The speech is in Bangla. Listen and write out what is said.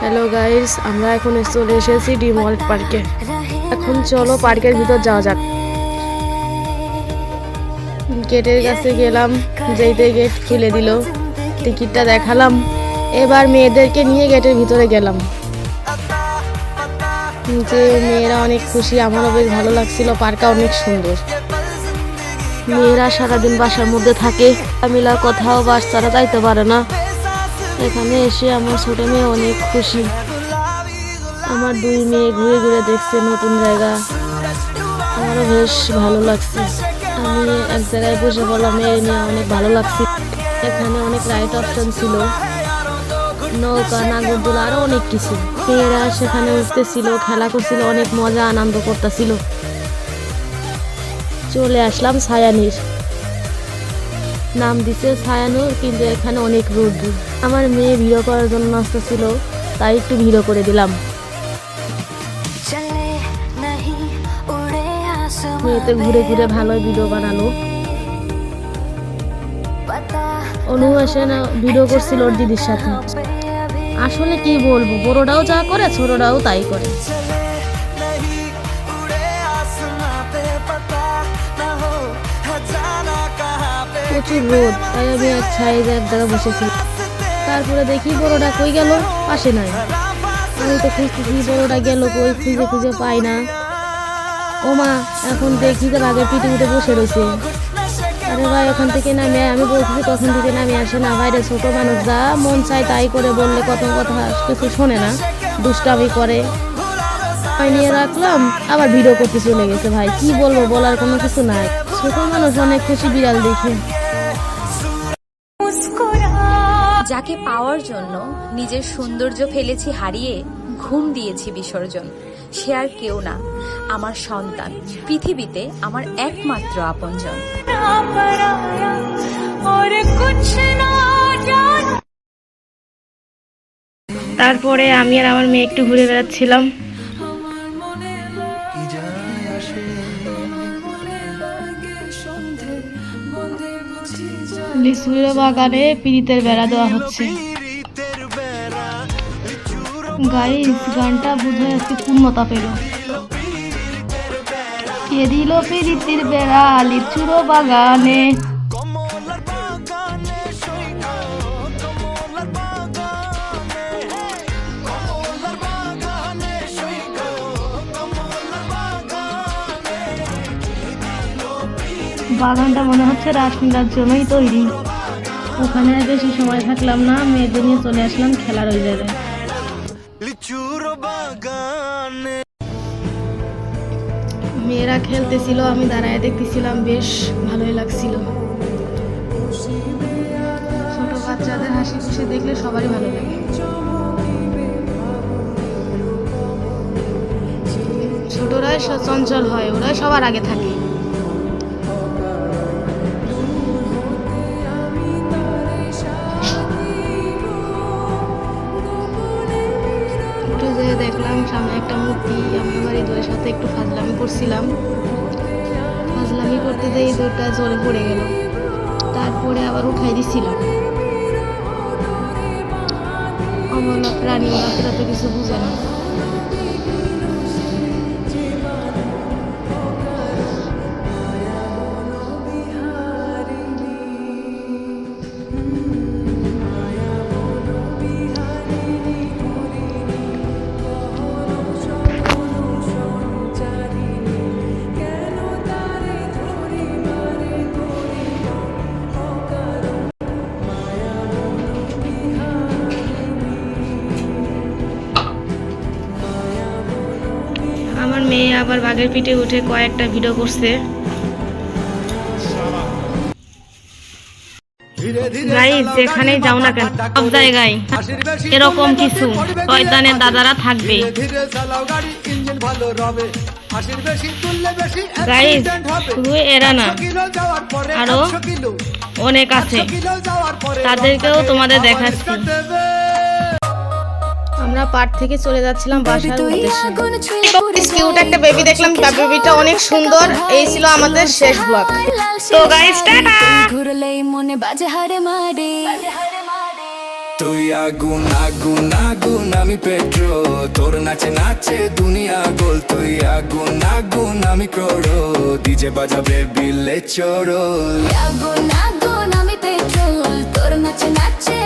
হ্যালো গাইস আমরা এখন চলে এসেছি ডি ওয়ার্ল্ড পার্কে এখন চলো পার্কের ভিতর যাওয়া যাক। গেটের কাছে গেলাম, যেইতে গেট খুলে দিল। টিকিটটা দেখালাম। এবার মেয়েদেরকে নিয়ে গেটের ভিতরে গেলাম। যে মেয়েরা অনেক খুশি, আমারও বেশ ভালো লাগছিল। পার্কটা অনেক সুন্দর। মেয়েরা সারাদিন বাসার মধ্যে থাকে। মিলা কোথাও বাচ্চারা যাইতে পারে না। এখানে এসে আমার ছোট মেয়ে অনেক খুশি। আমার দুই মেয়ে ঘুরে ঘুরে দেখছে নতুন জায়গা। আমারও বেশ ভালো লাগছে। আমি এক জায়গায় বসে বললাম মেয়ে নিয়ে অনেক ভালো লাগছে। এখানে অনেক রাইট অপশন ছিল। নৌকা, নাগরদোলা আরও অনেক কিছু। মেয়েরা সেখানে উঠতেছিল, খেলা করছিল, অনেক মজা, আনন্দ করতেছিল। চলে আসলাম ছায়ানির। নাম দিছে ছায়ানুর কিন্তু এখানে অনেক রোদ। আমার মেয়ে ভিডিও করার জন্য আসতেছিল তাই একটু ভিড় করে দিলাম। মেয়েতে ঘুরে ঘুরে ভালো ভিডিও বানালো। অনু এসে না ভিডিও করছিল ওর দিদির সাথে। আসলে কি বলব বড়োটাও যা করে ছোটরাও তাই করে। রোদ তাই আমি এক এক জায়গায় বসেছি। তারপরে দেখি বড়টা কই গেল? পাশে নাই। আমি তো খুঁজতেছি বড়টা গেল কই, খুঁজে খুঁজে পাই না। ও মা, এখন দেখি যে বাঘের পিঠে উঠে বসে রয়েছে আরে ভাই, ওখান থেকে নামে, আমি বলতেছি তখন থেকে নামে আসে না। বাইরে ছোট মানুষ যা, মন চাই তাই করে বললে কত কথা কিছু শোনে না, দুষ্টামি করে। নিয়ে রাখলাম, আবার ভিডিও করতে চলে গেছে ভাই। কি বলব, বলার কোনো কিছু নাই। ছোট মানুষ অনেক খুশি বিড়াল দেখে। যাকে পাওয়ার জন্য নিজের সৌন্দর্য ফেলেছি হারিয়ে ঘুম দিয়েছি বিসর্জন। সে আর কেউ না, আমার সন্তান, পৃথিবীতে আমার একমাত্র আপনজন। তারপরে আমি আর আমার মেয়ে একটু ঘুরে বেড়াচ্ছিলাম। লিচুর বাগানে পিড়িতের বেড়া দেওয়া হচ্ছে। গাইস, গানটা বোধহয় একটি পূর্ণতা পেল। কে দিল পিড়িতির বেড়া লিচুর বাগানে? বাগানটা মনে হচ্ছে রাসলীলার জন্যই তৈরি। ওখানে আর বেশি সময় থাকলাম না মেয়েদের নিয়ে চলে আসলাম খেলার ওই জায়গায়। মেয়েরা খেলতেছিল আমি দাঁড়ায় দেখতেছিলাম বেশ ভালোই লাগছিল। ছোট বাচ্চাদের হাসি খুশি দেখলে সবারই ভালো লাগে। ছোটরাই চঞ্চল হয় ওরাই সবার আগে থাকে। করছিলাম। ফাজলামি করতে যাই দুটা জলে পড়ে গেল। তারপরে আবার উঠাই দিছিলাম। অমলা প্রাণী ওরা তো কিছু বুঝে না। মেয়ে আবার বাঘের পিঠে উঠে কয়েকটা ভিডিও করছে। গাইস যেখানেই যাও না কেন সব জায়গায় এরকম কিছু শয়তানের দাদারা থাকবে। হবে। শুধু এরা না আরও অনেক আছে। তাদেরকেও তোমাদের দেখাচ্ছি। আমরা পার্ট থেকে চলে যাচ্ছিলাম বাসার উদ্দেশ্যে। কিউট একটা বেবি দেখলাম তার বেবিটা অনেক সুন্দর এই ছিল আমাদের শেষ ব্লগ তো গাইস টাটা। ঘুরলেই মনে বাজে হারে মারে তুই আগুন আগুন আগুন আমি পেট্রোল। তোর নাচে নাচে দুনিয়া গোল। তুই আগুন আগুন আমি করো ডিজে বাজাবে বিলে চোরো আগুন আগুন আমি পেট্রোল। তোর নাচে নাচে